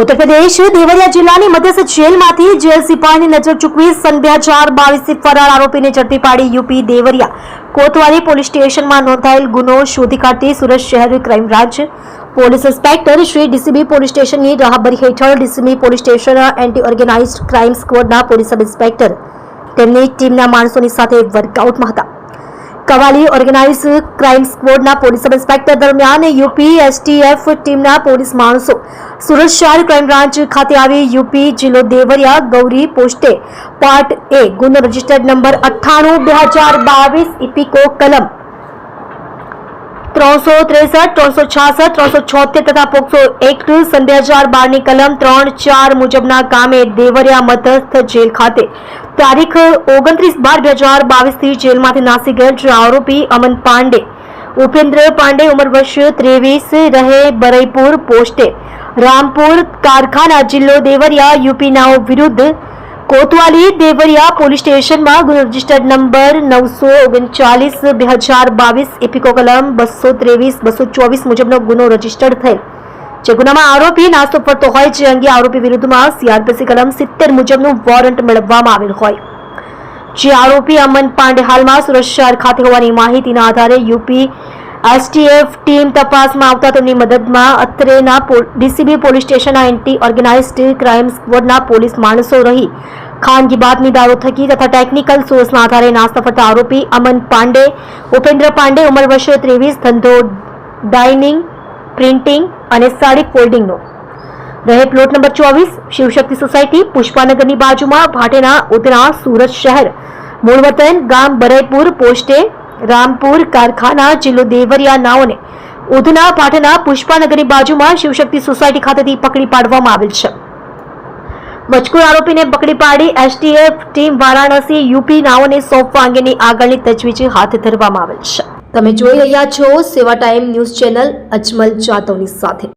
ઉત્તર પ્રદેશ દેવરિયા જિલ્લાની મધ્યસ્થ જેલમાંથી જેલ સિપાહીની નજર ચૂકવી હજાર બાવીસથી ફરાર આરોપીને ઝડપી પાડી યુપી દેવરિયા. કોતવાલી પોલીસ સ્ટેશનમાં નોંધાયેલ ગુનો શોધી કાઢતી સુરત શહેર crime branch. Police inspector Shri DCB police સ્ટેશનની રાહબરી હેઠળ DCB police station anti organise crime સ્કવોડના police sub inspector તેમની ટીમના માણસોની સાથે વર્કઆઉટમાં હતા. કવાલી ઓર્ગેનાઇઝ ક્રાઇમ સ્કવોડના પોલીસ સબ ઇન્સ્પેક્ટર દરમિયાન યુપી એસટીએફ ટીમના પોલીસ માણસો સુરત શહેર ક્રાઇમ બ્રાન્ચ ખાતે આવી યુપી જિલ્લો દેવરિયા ગૌરી પોસ્ટે પાર્ટ એ ગુનો રજિસ્ટર્ડ નંબર અઠ્ઠાણું, બે હજાર બાવીસ, ઇપિકો કલમ ત્રણસો ત્રેસઠ, ત્રણસો છાસઠ, ત્રણસો છોતેર તથા પોક્સો એક્ટ હજાર બારની કલમ ત્રણ ચાર મુજબના કામે દેવરિયા મધસ્થ જેલ ખાતે. તારીખ ઓગણત્રીસ બાર બે હજાર બાવીસથી જેલમાંથી નાસી ગયેલ આરોપી અમન પાંડે. ઉપેન્દ્ર પાંડે ઉંમર વર્ષ ત્રેવીસ, રહે બરૈપુર પોસ્ટે. રામપુર કારખાના જિલ્લો દેવરિયા યુપીનાઓ વિરુદ્ધ કોતવાલી દેવરિયા પોલીસ સ્ટેશનમાં ગુનો રજિસ્ટર્ડ નંબર નવસો ઓગણચાલીસ, બે હજાર બાવીસ ઇપિકો કલમ બસો ત્રેવીસ, બસો ચોવીસ મુજબનો ગુનો રજિસ્ટર્ડ થયેલ. જે ગુનામાં આરોપી નાસ્તો ફરતો હોય જે અંગે આરોપી વિરુદ્ધમાં સીઆરપીસી કલમ સિત્તેર મુજબનું વોરંટ મેળવવામાં આવેલ હોય. જે આરોપી અમન પાંડે હાલમાં સુરક્ષા ખાતે હોવાની માહિતીના આધારે યુપી એસટીએફ ટીમ તપાસમાં આવતા તેમની મદદમાં અત્રેના ડીસીબી પોલીસ સ્ટેશનના એન્ટી ઓર્ગેનાઇઝડ ક્રાઇમ સ્કવોડના પોલીસ માણસો રહી. ખાનગી બાતમી બાતમીદારો થકી તથા ટેકનિકલ સોર્સના આધારે નાસ્તા સફળતા આરોપી અમન પાંડે, ઉપેન્દ્ર પાંડે, ઉંમર વર્ષે ત્રેવીસ, ધંધો ડાઇનિંગ, પ્રિન્ટિંગ અને સાડી ફોલ્ડિંગનો. રહે પ્લોટ નંબર ચોવીસ, શિવશક્તિ સોસાયટી, પુષ્પાનગરની બાજુમાં, ભાટેના ઉધના સુરત શહેર. મૂળ વતન ગામ બરૈપુર પોસ્ટે રામપુર કારખાના, જિલ્લો દેવરિયા નાઓને ઉધના પાટના પુષ્પાનગરની બાજુમાં શિવશક્તિ સોસાયટી ખાતેથી પકડી પાડવામાં આવેલ છે. મજકૂર આરોપીને પકડી પાડી એસટીએફ ટીમ વારાણસી યુપી નાઓને સોંપવા અંગેની આગળની તજવીજ હાથ ધરવામાં આવેલ છે. તમે જોઈ રહ્યા છો Seva time news channel Ajmal જાતવની સાથે.